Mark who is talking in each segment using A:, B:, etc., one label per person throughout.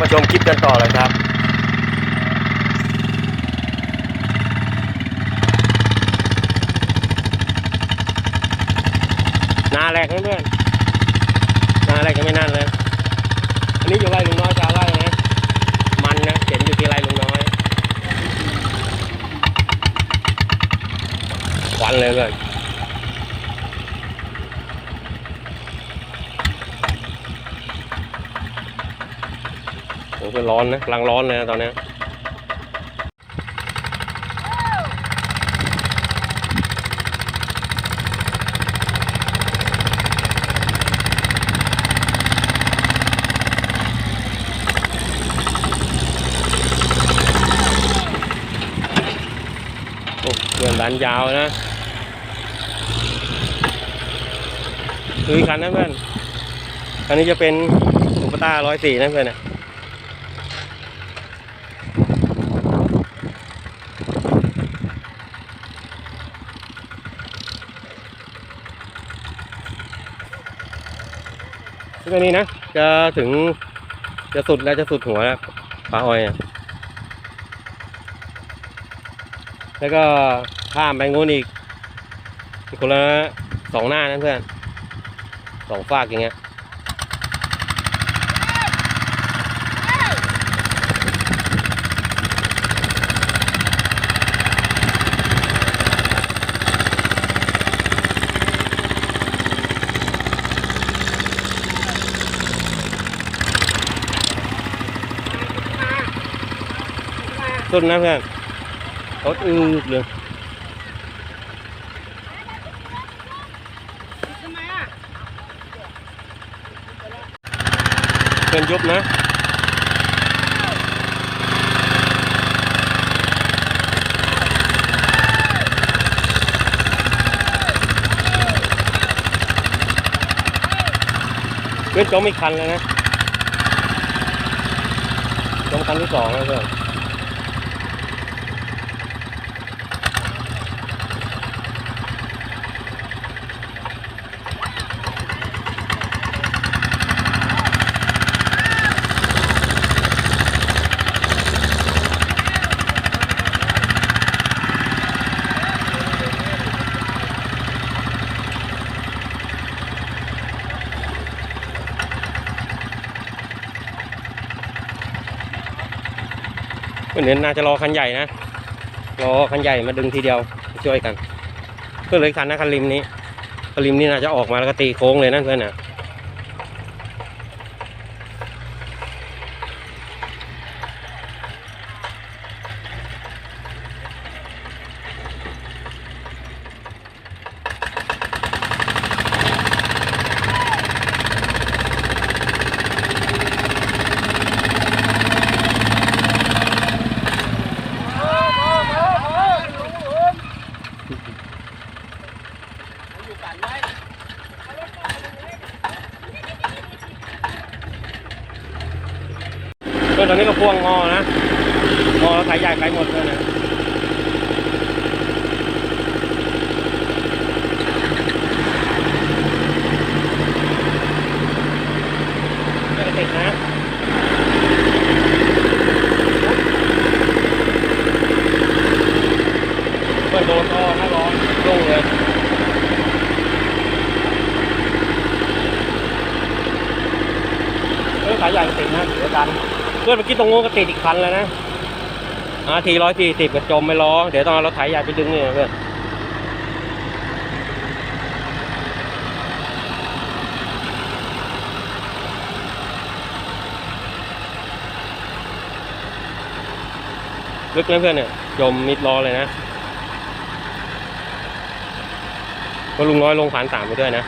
A: มาชมคลิปกันต่อเลยครับนาแรกเพื่อนนาแรกยังไม่นั่นเลย อันนี้อยู่ไรลุงน้อยชาวไร่นะมันนะเห็นอยู่ที่ไรลุงน้อยควันเลยเพื่อน โอ้ก็ร้อนนะกำลังร้อนเลยนะตอนนี้โอ้เพื่อนร้านยาวนะคืออกคันนะเพื่อน อันนี้จะเป็นอุปต้าร้อยสี่นะเพื่อนนะ ซึ่งอันนี้นะ จะถึงจะสุดแล้วจะสุดหัวแล้วปลาออยแล้วก็ข้ามไปงูนอีกอีคนละสองหน้านะเพื่อนสองฝากอย่างเงี้ย สุดนะเพื่อนรถอืดเลยเพื่อนยุบนะเพื่อนจมอีกคันเลยนะจมคันที่สองแล้วเพื่อน วันนี้น่าจะรอคันใหญ่นะ รอคันใหญ่มาดึงทีเดียวช่วยกัน ก็เลยคันนะคันริมนี้คันริมนี้น่าจะออกมาแล้วก็ตีโค้งเลยนั่นเพื่อนนะ่ะตอนนี้ก็พ่วงงอนะงอแล้วสายใหญ่ไปหมดเลยนะ ไม่ได้ติดนะเปิดโดนก็หน้าร้อนโล่งเลยเออสายใหญ่ติดนะเดี๋ยวดัน เพื่อนเมื่อกี้ตรงโน้นก็ติดอีกคันแล้วนะอาทีร้อยสี่สิบก็จมไม่ล้อ เดี๋ยวต้องเอารถไถใหญ่ไปดึงเนี่ยเพื่อน ลึกนะเพื่อนเนี่ยจมมิดล้อเลยนะก็ลุงน้อยลงผ่านสามไปด้วยนะ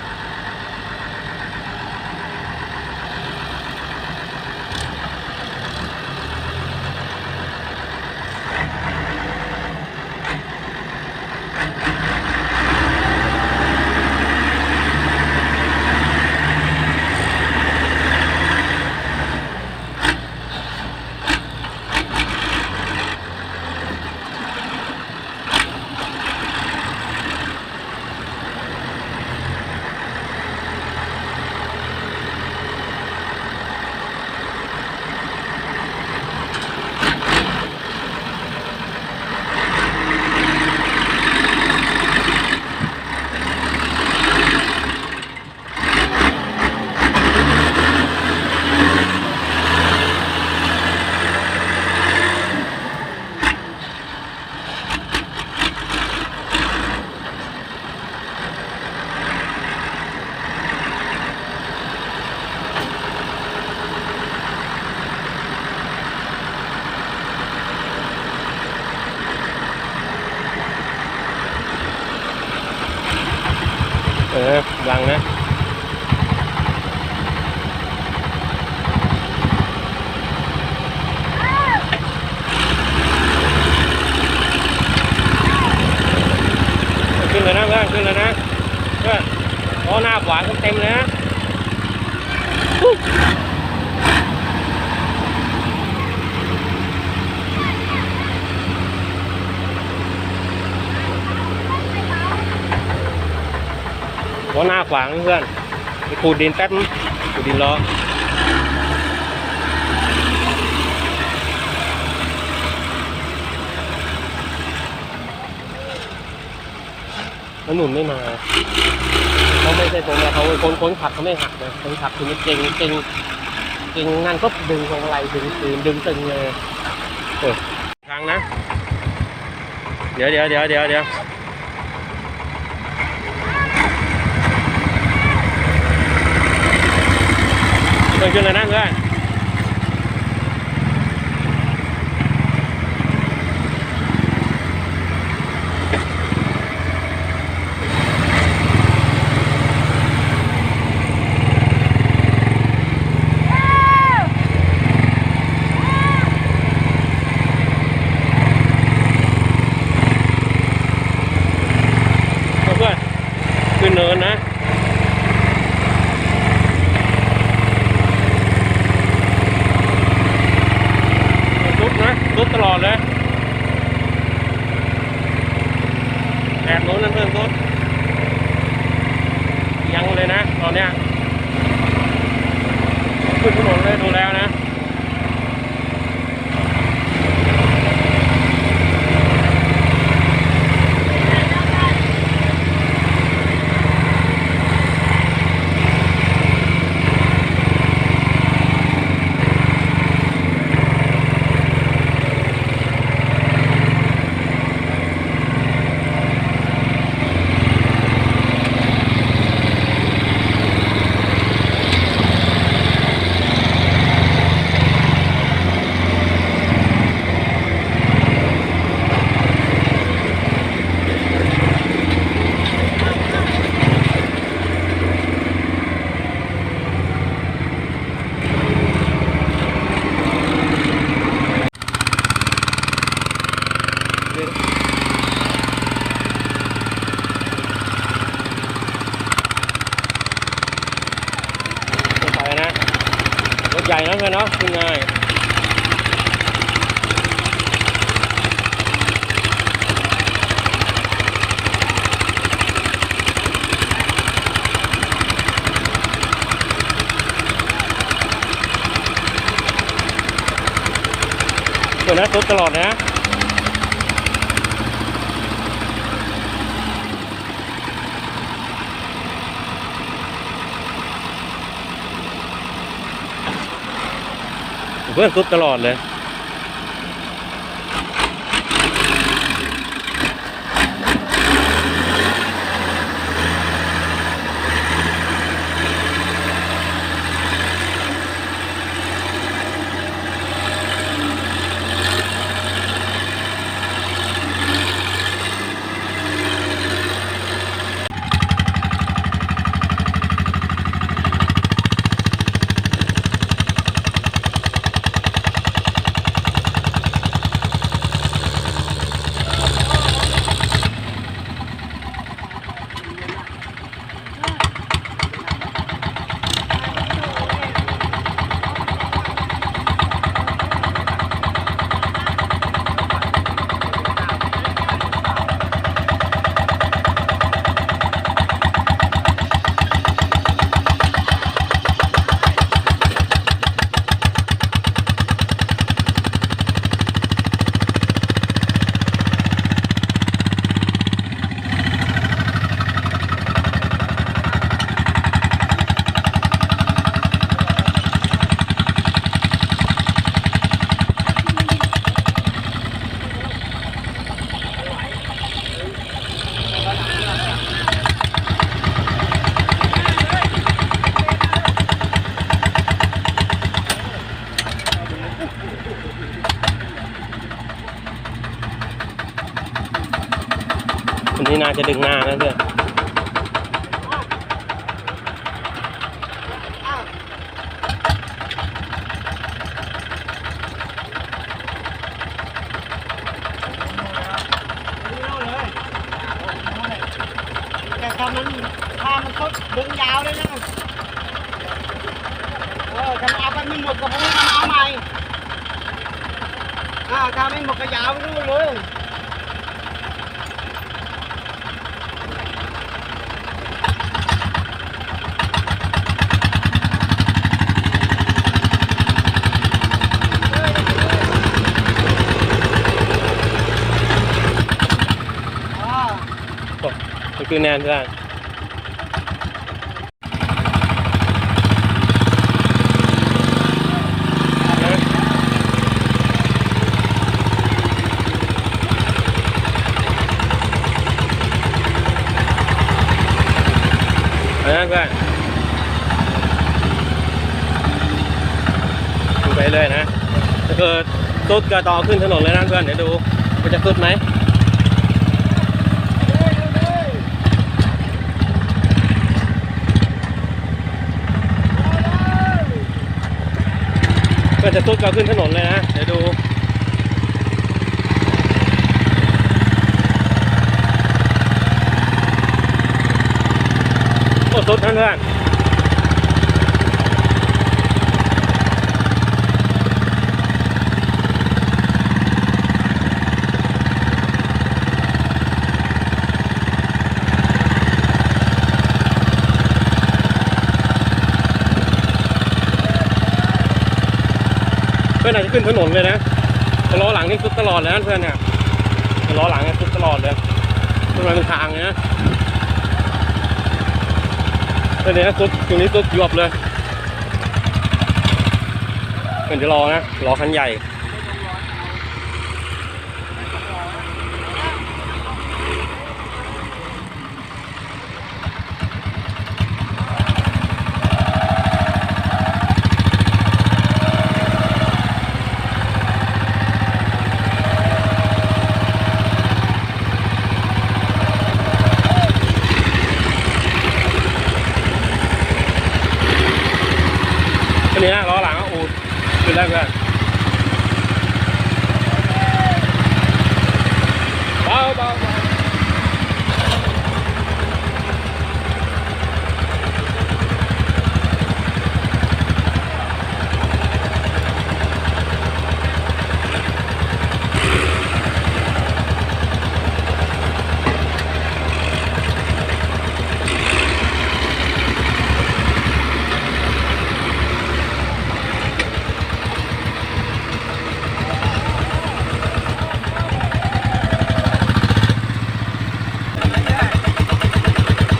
A: อลังนะขึ้นเลยนะเพื่อนขึ้นเลยนะเพื่อนเพราะหน้าขวานเต็มเลยนะ ขวางเพื่อนไปขูดดินแป๊บนึงขูดดินล้อแล้วหนุนไม่มาเขาไม่ใช่ผมนะเขาคนคนขับเขาไม่หักนะคนขับคือเก่งเก่งเก่งงานก็ดึงของอะไรดึงตึงดึงตึงเลยเออทางนะ เดี๋ยวเดี๋ยวเดี๋ยวเดี๋ยวเดี๋ยว เกิดขึ้นเลยนะเพื่อนเอาเพื่อนขึ้นเนินนะซุดนะซุดตลอดเลยแอบโน้นนั่นเพื่อนซุดยังเลยนะต อนเนี้ยขึ้นถนนเลยดูแล้วนะ รถไฟนะ รถใหญ่นะเพื่อนเนาะขึ้นง่าย เดี๋ยวนะซดตลอดนะเพื่อนซุดตลอดเลย นี่น่าจะดึงหน้านะเพื่อน
B: แต่ตอนนั้นทางมันเขา ดึงยาวเลยนะเออถ้าเอาไปไม่หมดก็ผมมาเอาใหม่อ่าถ้าไม่หมดก็ยาวไปนู่นเลย อ่า
A: มัน คือแน่นเอานะเพื่อนดูไปเลยนะถ้าเกิดสุดก็ต่อขึ้นถนนเลยนะเพื่อนเดี๋ยวดูมันจะสุดไหม ก็จะตุ๊ดก็ขึ้นถนนเลยนะ เดี๋ยวดูโอ้ตุ้ดเพื่อนๆ อนอาจจะขึ้นถนนเลยนะแต่ล้อหลังนี่ซุดตลอดเลยนะเพื่อนเนี่ยแต่ล้อหลังเนี่ยซุดตลอดเลยขึ้นมาเป็นทางเลยนะเพื่อนเนี่ยซุดตรงนี้ซุดยวบเลยเหมือนจะรอนะรอคันใหญ่ อันนี้นะล้อหลังก็อูดขึ้นได้เพื่อนเบาเบาเบา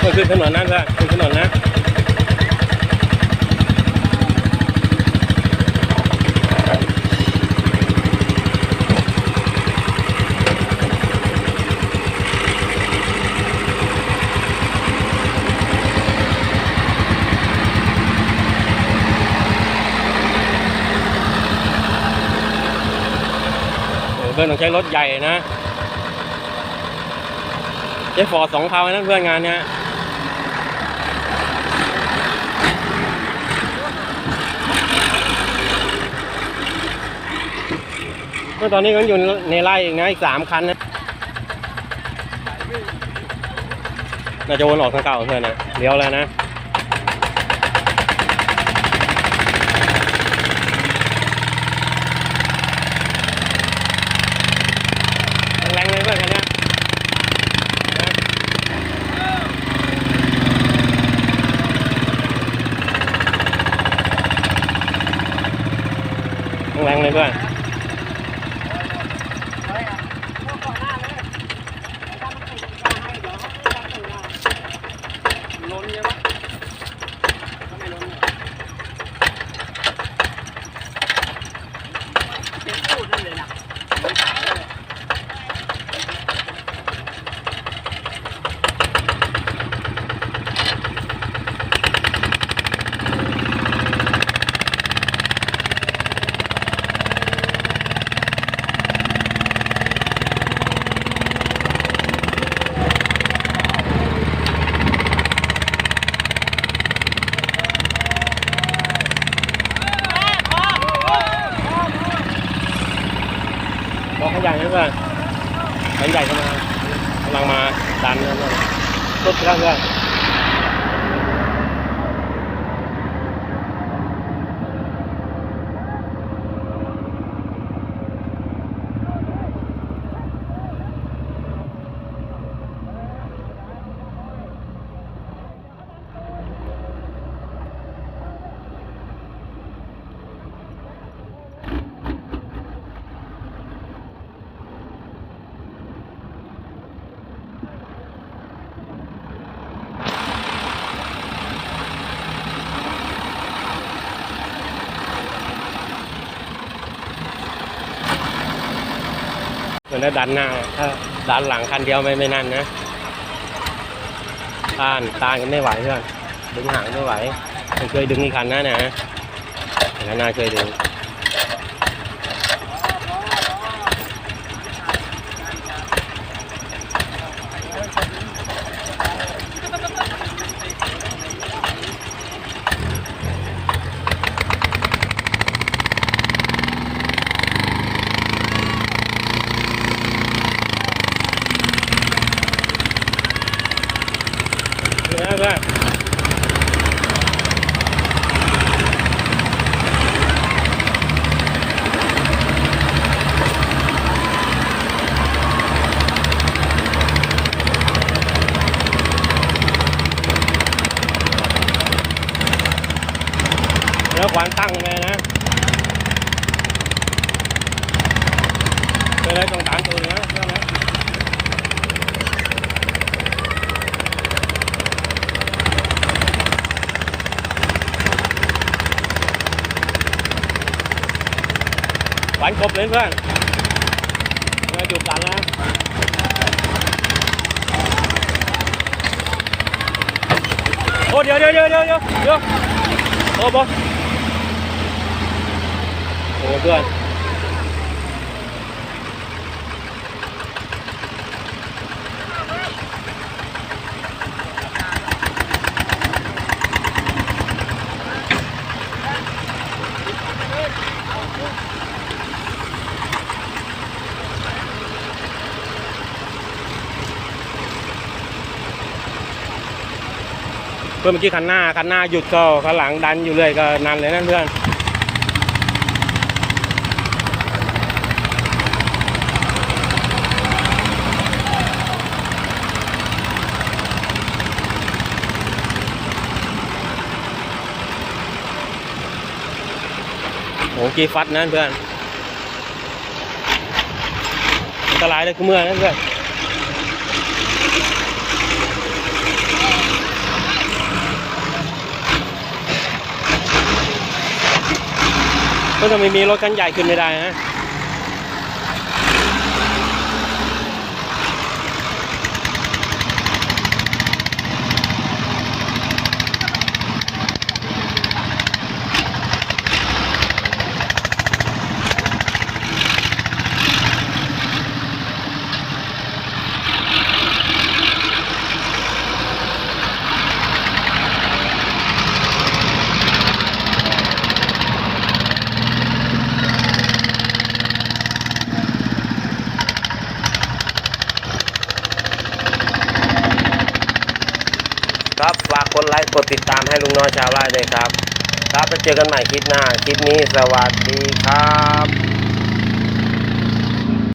A: มันขึ้น ถนนนั่นเพื่อนถนนนะเพื่อนต้องใช้รถใหญ่นะใช้ฟอร์สองพานะเพื่อนงานเนี้ย เมื่อตอนนี้ก็อยู่ในไร่อีกนะอีกสามคันนะน่าจะวนออกทางเก่าเพื่อนนะเลี้ยวแล้วนะแรงเลยเพื่อนคันเนี้ยแรงเลยเพื่อน
B: มัน
A: ได้ดันหน้าถ้าดันหลังคันเดียวไม่ไม่นั่นนะต้านต้านกันไม่ไหวเพื่อนดึงหางไม่ไหวมันเคยดึงอีกคันนะนะคันหน้าเคยดึง เดี๋ยวานตั้งเลยนะไปเลยตรงฐานตัวนี้ยเรื่องนี้หวานครบเลยเพื่อนมาจุดกันแล้วโอ้เดี๋ยวเดี๋ยวเดี๋ยวเดี๋ยวเดี๋ยวโอ้บอ โอ้เพื่อนเพื่อนเมื่อกี้คันหน้าคันหน้าหยุดก็คันหลังดันอยู่เลยก็นั่นเลยนั่นเพื่อน โอ้กีฟัดนั่นเพื่อนอันตรายเลยคือเมื่อนั่นเพื่อนก็จะไม่มีรถคันใหญ่ขึ้นไม่ได้นะ ครับฝากกดไลค์กดติดตามให้ลุง น้อยชาวไร่ด้วยครับ ครับไปเจอกันใหม่คลิปหน้า คลิปนี้สวัสดีครับ